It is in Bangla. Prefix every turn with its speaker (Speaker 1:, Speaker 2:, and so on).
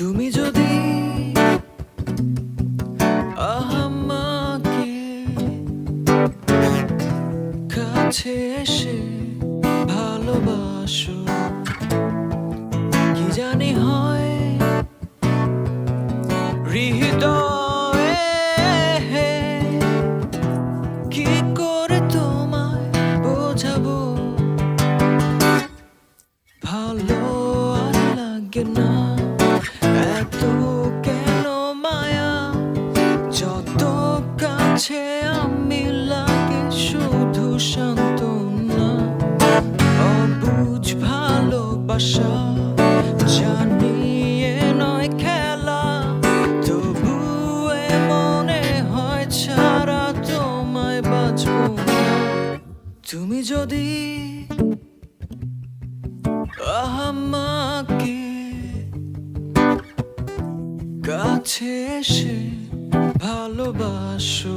Speaker 1: তুমি যদি আমাকে কাছে এসে ভালোবাসো, কি জানি হয়? হৃদয়ে কি করে বোঝাবো? ভালো লাগে না। যত কাছে আমি লাগে শুধু শান্তনা অবুঝ ভালোবাসা জানিয়ে নয় খেলা। তবু মনে হয় ছাড়া তোমায় বাঁচবো তুমি যদি আমাকে কাছে এসে ভালোবাসো।